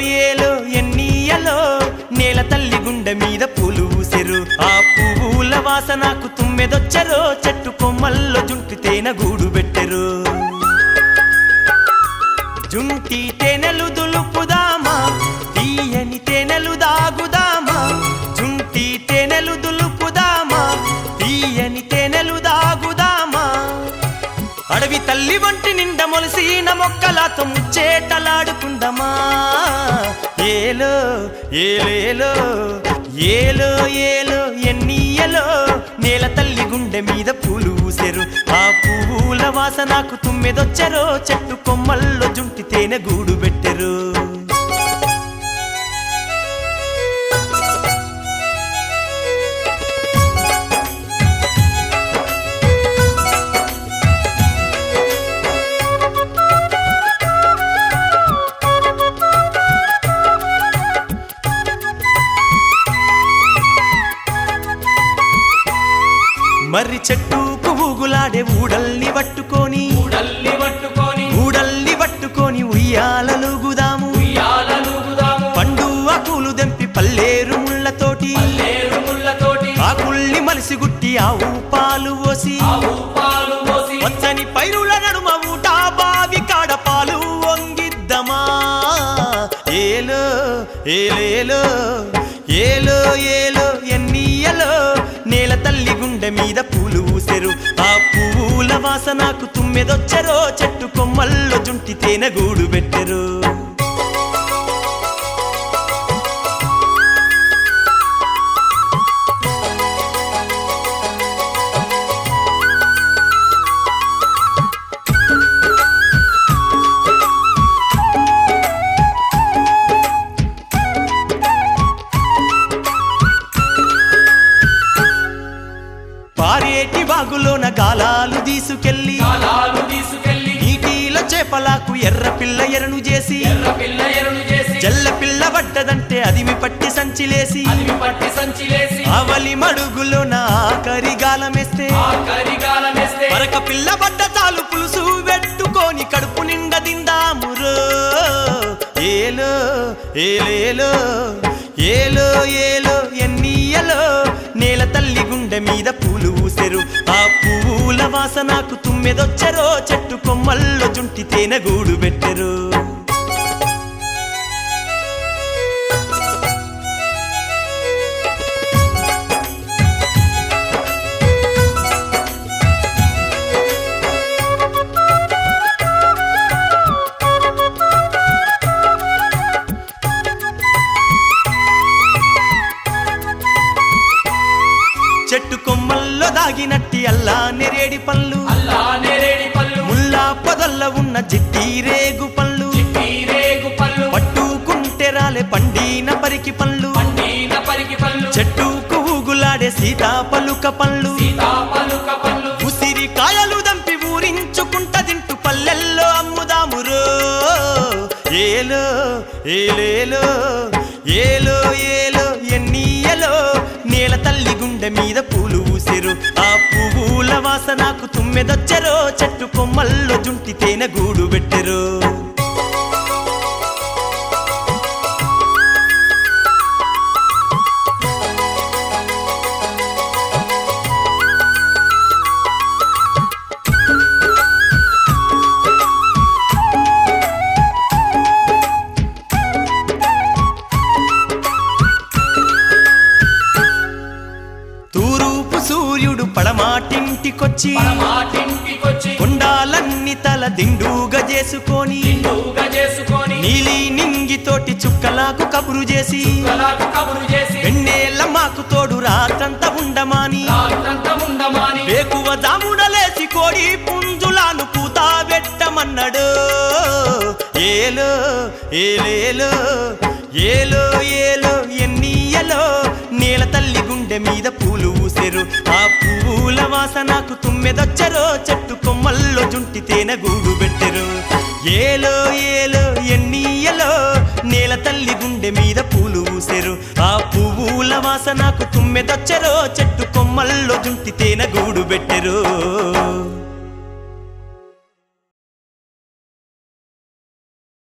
లోయేలో ఎన్నీయలో నేల తల్లి గుండె మీద పూలు ఊసెరు. ఆ పువ్వుల వాసనకు తుమ్మెదొచ్చరో చెట్టు కొమ్మల్లో తల్లి వంటి నిండ మొలసిన మొక్కలతో ముచ్చేటలాడుకుందమా ఏలో ఏలేలో ఏలో ఏలో ఎన్నియలో నేల తల్లి గుండె మీద పూలు ఊసెరు ఆ పూల వాసనకు తుమ్మెదొచ్చరో చెట్టు కొమ్మల్లో మర్రి చెట్టుకు ఊగులాడే ఊడల్ని పట్టుకొని. ఉడల్లి పట్టుకొని. ఊడల్ని పట్టుకొని ఉయ్యాలలుగుదాము ఉయ్యాలలుగుదాము పండు ఆకులు దెంపి పల్లేరు ముళ్ళతోటి. లేరు ముళ్ళతోటి. ఆకుల్ని మలిసి గుట్టి ఆవు పాలు పోసి ఆవు పాలు పోసి వచ్చని పైరుల నడుమ ఊట బావి కాడ పాలు వంగిద్దమా. ఏలో ఏలేలో ఏలో ఏలో. ఊసెరు. ఆ పువ్వుల వాసనకు తుమ్మెదొచ్చరో. చెట్టు కొమ్మల్లో జుంటి తేనె గూడు పెట్టెరు. బాగులోన గాలాలు తీసుకెళ్ళి నీటిలో చేపలకు ఎర్ర పిల్ల ఎరను చేసి జల్ల పిల్ల పడ్డదంటే అదిమి పట్టి సంచిలేసి అదిమి పట్టి సంచిలేసి అవలి మడుగులోన ఆఖరి గాలమేస్తే మరక పిల్ల పడ్డ చాలు పులుసు పెట్టుకొని కడుపు నిండా తిందామురో. ఏలో ఏలేలో ఏలో ఏలో ఎన్నియలో నేల తల్లి గుండె మీద పూలు వాసనకు తుమ్మెదొచ్చరో చెట్టు కొమ్మల్లో జుంటి తేనె గూడు పెట్టెరు. నెరేడి పళ్ళు. అల్లా నేరేడి పళ్ళు. ముల్లా పొదల్ల ఉన్న జిట్టి రేగు పళ్ళు. రేగు పళ్ళు. పట్టుకుంటే రాలే పండిన పరికి పళ్ళు. పండిన పరికి పళ్ళు. చెట్టుకు ఊగులాడే సీతాపలుక పళ్ళు. సీతా పలుక పళ్ళు. ఉసిరి కాయలు దంపి ఊరించుకుంట తింటూ పల్లెల్లో అమ్ముదామురో ఏలో ఏలేలో ఏలో నేల తల్లి గుండె మీద పూలు ఊసెరు. ఆ పువ్వుల వాసనకు తుమ్మెదొచ్చరో. చెట్టు కొమ్మల్లో జుంటి తేనె గూడు పెట్టెరు. మాటింటికొచ్చి కొండాలన్నీ తల దిండుగా చేసుకొని నీలి నింగితోటి చుక్కలాకు కబురు చేసి వెన్నెల మాకు తోడు రాత్రంతా ఉండమాని వేకువ జాముడలేసి కోడి పుంజులాను పూత పెట్టమన్నాడు ఏలో ఏలేలో ఏలో ఏలో ఎన్నియలో గుండె మీద పూలు ఊసెరు. ఆ పూల వాసనకు తుమ్మెదొచ్చరో. చెట్టు కొమ్మల్లో జుంటి తేనె గూడు పెట్టెరు. ఏలో ఏలో ఎన్నీయలో నేల తల్లి గుండె మీద పూలు ఊసెరు. ఆ పువ్వుల వాసనకు తుమ్మెదొచ్చరో. చెట్టు కొమ్మల్లో జుంటి తేనె గూడు పెట్టెరు.